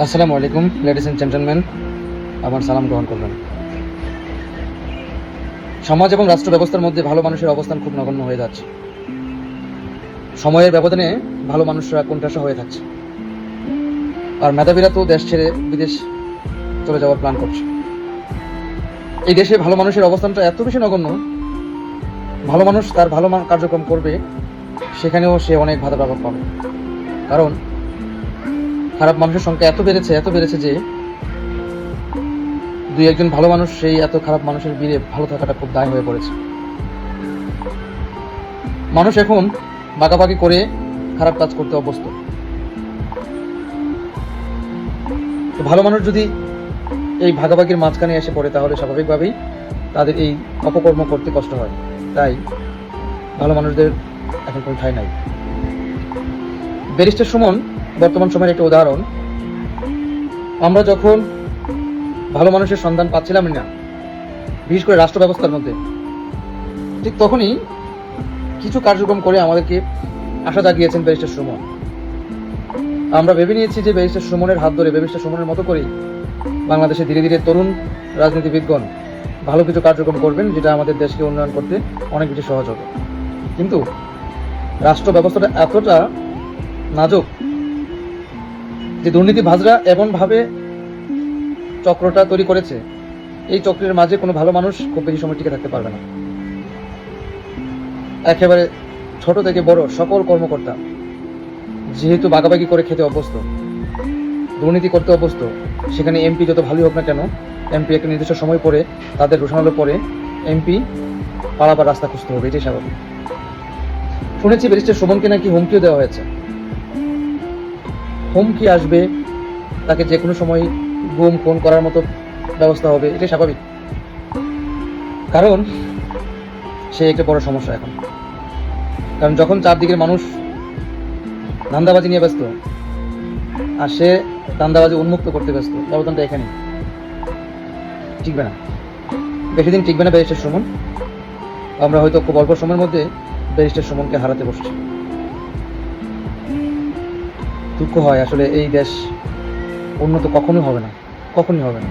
আসসালামু আলাইকুম ladies and gentleman আমার সালাম গ্রহণ করবেন। সমাজ এবং রাষ্ট্র ব্যবস্থার মধ্যে ভালো মানুষের অবস্থান খুব নগণ্য হয়ে যাচ্ছে। সময়ের ব্যবধানে ভালো মানুষরা কোনটাসা হয়ে থাকছে। আর মেধাবীরা তো দেশ ছেড়ে বিদেশ চলে যাওয়ার প্ল্যান করছে। এই দেশে ভালো মানুষের অবস্থানটা এত বেশি নগণ্য, ভালো মানুষ তার ভালো কার্যক্রম করবে, সেখানেও সে অনেক প্রভাব পাবে। কারণ খারাপ মানুষের সংখ্যা এত বেড়েছে এত বেড়েছে যে দুই একজন ভালো মানুষ, সেই এত খারাপ মানুষের ভিড়ে ভালো থাকাটা খুব দায় হয়ে পড়েছে। মানুষ এখন বাঁকাবাকি করে খারাপ কাজ করতে অভ্যস্ত। ভালো মানুষ যদি এই ভাগাভাগির মাঝখানে এসে পড়ে, তাহলে স্বাভাবিকভাবেই তাদের এই অপকর্ম করতে কষ্ট হয়। তাই ভালো মানুষদের এখন কোনো ঠাঁই নাই। ব্যারিস্টার সুমন বর্তমান সময়ের একটা উদাহরণ, আমরা যখন ভালো মানুষের সন্ধান পাচ্ছিলাম না, বিশেষ করে রাষ্ট্র ব্যবস্থার মধ্যে, ঠিক তখনই কিছু কার্যক্রম করে আমাদেরকে আশা জাগিয়েছেন ব্যারিস্টার সুমন। আমরা ভেবে নিয়েছি যে ব্যারিস্টার সুমনের হাত ধরে, ব্যারিস্টার সুমনের মতো করেই বাংলাদেশে ধীরে ধীরে তরুণ রাজনীতিবিদগণ ভালো কিছু কার্যক্রম করবেন, যেটা আমাদের দেশকে উন্নয়ন করতে অনেক বেশি সহজ হবে। কিন্তু রাষ্ট্র ব্যবস্থাটা এতটা নাজুক যে দুর্নীতি ভাজরা এমনভাবে চক্রটা তৈরি করেছে, এই চক্রের মাঝে কোনো ভালো মানুষ খুব বেশি সময় টিকে থাকতে পারবে না। একেবারে ছোট থেকে বড় সকল কর্মকর্তা যেহেতু বাগাবাগি করে খেতে অভ্যস্ত, দুর্নীতি করতে অভ্যস্ত, সেখানে এমপি যত ভালোই হোক না কেন এমপি একটা নির্দিষ্ট সময় পরে তাদের ঘোষণার পরে এমপি পালাবার রাস্তা খুঁজতে হবে, এটাই স্বাভাবিক। শুনেছি ব্যারিস্টার শোভনকে নাকি হুমকিও দেওয়া হয়েছে। হুমকি আসবে, তাকে যে কোনো সময় গুম ফোন করার মতো ব্যবস্থা হবে, এটাই স্বাভাবিক। কারণ সে একটা বড় সমস্যা এখন। কারণ যখন চারদিকের মানুষ ধান্দাবাজি নিয়ে ব্যস্ত, আর সে ধান্দাবাজি উন্মুক্ত করতে ব্যস্ত, ব্যবধানটা এখানে টিকবে না। বেশি দিন টিকবে না ব্যারিস্টার সুমন। আমরা হয়তো খুব অল্প সময়ের মধ্যে ব্যারিস্টার সুমনকে হারাতে বসছি। দুঃখ হয়। আসলে এই দেশ উন্নত কখনোই হবে না কখনোই হবে না।